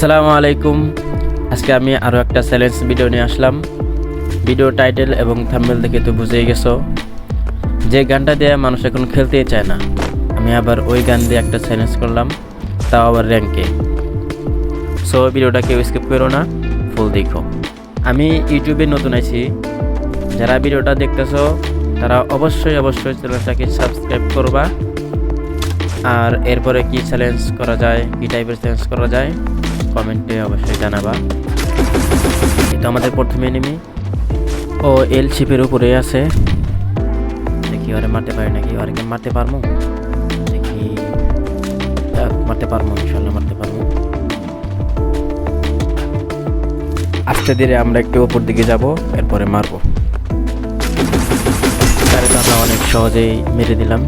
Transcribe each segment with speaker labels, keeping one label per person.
Speaker 1: আসসালামু আলাইকুম। আজকে আমি আরও একটা চ্যালেঞ্জ ভিডিও নিয়ে আসলাম। ভিডিও টাইটেল এবং থাম্বেল দেখে তো বুঝেই গেছো। যে গানটা দিয়ে মানুষ এখন খেলতেই চায় না, আমি আবার ওই গান দিয়ে একটা চ্যালেঞ্জ করলাম, তাও আবার র্যাঙ্কে সো ভিডিওটা কেউ স্কিপ করো না ফুল দেখো। আমি ইউটিউবে নতুন আছি। যারা ভিডিওটা দেখতেছো, তারা অবশ্যই অবশ্যই চ্যানেলটাকে সাবস্ক্রাইব করবা। আর এরপরে কি চ্যালেঞ্জ করা যায়, কি টাইপের চ্যালেঞ্জ করা যায় কমেন্টে অবশ্যই জানাবা। এটা আমাদের প্রথমে এনিমি ও এল শিপের উপরে আছে। দেখি ওরে মারতে পারি নাকি? ওরে কি মারতে পারব? দেখি। মারতে পারব ইনশাল্লাহ মারতে পারব। আস্তে ধীরে আমরা একটু উপর দিকে যাব, এরপরে মারবো। আমরা অনেক সহজেই মেরে দিলাম।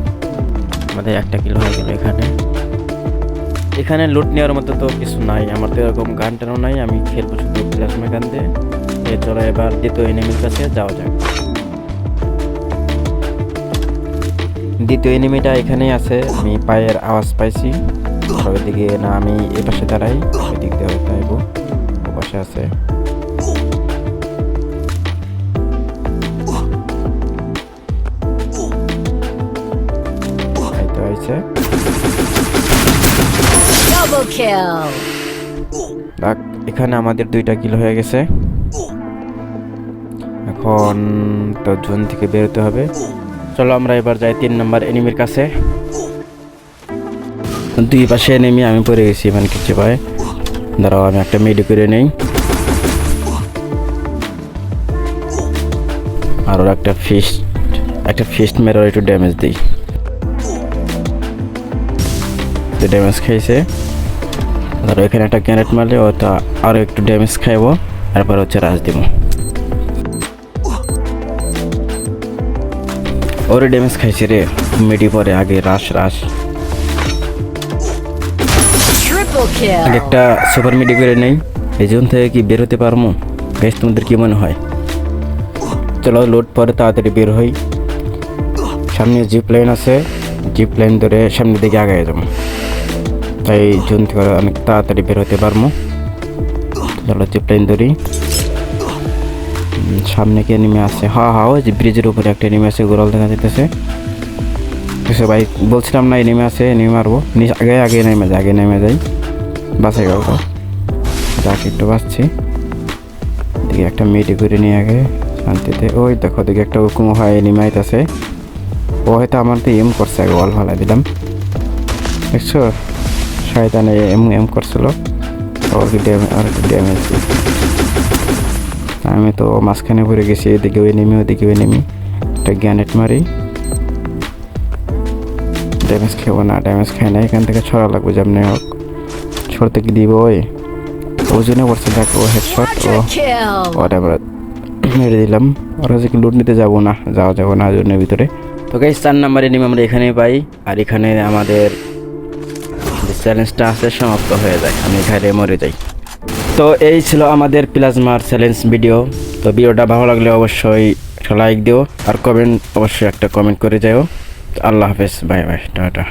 Speaker 1: আমাদের একটা কিলো হয়ে গেল এখানে। এখানে লুট নেওয়ার মতো তো কিছু নাই। আমার তো এরকম গান টানও নাই, আমি খেলব শুধু প্লাজমা গান দিয়ে। চলো এবার দ্বিতীয় এনিমির কাছে যাওয়া যাক। দ্বিতীয় এনিমিটা এখানেই আছে, আমি পায়ের আওয়াজ পাইছি। ওইদিকে না, আমি এ পাশে দাঁড়াই ওই দিক দিয়ে আইবো। ও পাশে আছে। হয়েছে। এখানে আমাদের দুইটা কিলো হয়ে গেছে। এখন তো জোন থেকে বেরোতে হবে। চলো আমরা এবার যাই তিন নম্বর এনিমির কাছে। দুই পাশে এনিমি আমি পড়ে গেছি মানে কিছু পায় দাঁড়াও, আমি একটা মেডি করে নেই। আর ওর একটা ফিস্ট একটা ফিস্ট মেরে একটু ড্যামেজ দিই। ড্যামেজ খাইছে ধরো এখানে একটা গ্যানেট মারলে ওটা আরও একটু ড্যামেজ খাইবো তারপর হচ্ছে রাজ দিব। ওরে ড্যামেজ খাইছে রে মেডি পরে আগে রাস রাস. একটা সুপার মিডি করে নেই এই জোন থেকে কি বের হতে পারব? বেশ তোমাদের কি মনে হয়? চলো লোড পরে তাড়াতাড়ি বের হই। সামনে জিপ লাইন আছে জিপ লাইন ধরে সামনের দিকে আগে যাব। তাই জোন থেকে অনেক তাড়াতাড়ি বের হতে পারব। চলো জিপ লাইন ধরি। সামনে কে নেমে আসছে হা হা, ওই যে ব্রিজের উপরে একটা নেমে আছে, গোড়াল দেখা যেতেছে কিছু ভাই, বলছিলাম না নেমে আছে নেমে মারবো। আগে আগে নেমে যায়, আগে নেমে যাই বাসে গেল তো। যাক, একটু বাঁচছি। দিকে একটা মেয়েটি করে নিয়ে আগে শান্তিতে। ওই দেখো দিকে একটা হুকুম হয় নেমে আইতাছে। ও হয়তো আমার তো এম করছে, আগে বল ফালাই দিলাম। দেখছ? শয়তানে এম এম করছিল। ওর কি ড্যামেজ আর কি ড্যামেজ আমি তো মাঝখানে ঘুরে গেছি এদিকে ওই নেমে ওদিকে ওই নেমি। একটা গ্যানেট মারি। ড্যামেজ খেবো না ড্যামেজ খাই না এখান থেকে ছড়া লাগবে যেমনি হোক। ছড়তে কি দিব ওই। ওজনে করছে দেখ ও হেডশট ও
Speaker 2: Quadra kill.
Speaker 1: ওটা আমরা মেরে দিলাম। আর হচ্ছে কি লুট নিতে যাব না যাওয়া যাব না জনের ভিতরে। তো গাইস চার নাম্বার এনিমি আমরা এখানে পাই। আর এখানে আমাদের চ্যালেঞ্জটা আছে, সমাপ্ত হয়ে যায়। আমি ঘাইরে মরে যাই। তো এই ছিল আমাদের প্লাজমার চ্যালেঞ্জ ভিডিও তো ভিডিওটা ভালো লাগলে অবশ্যই লাইক দিও। আর কমেন্ট অবশ্যই একটা কমেন্ট করে যাও। আল্লাহ হাফেজ বাই বাই টাটা।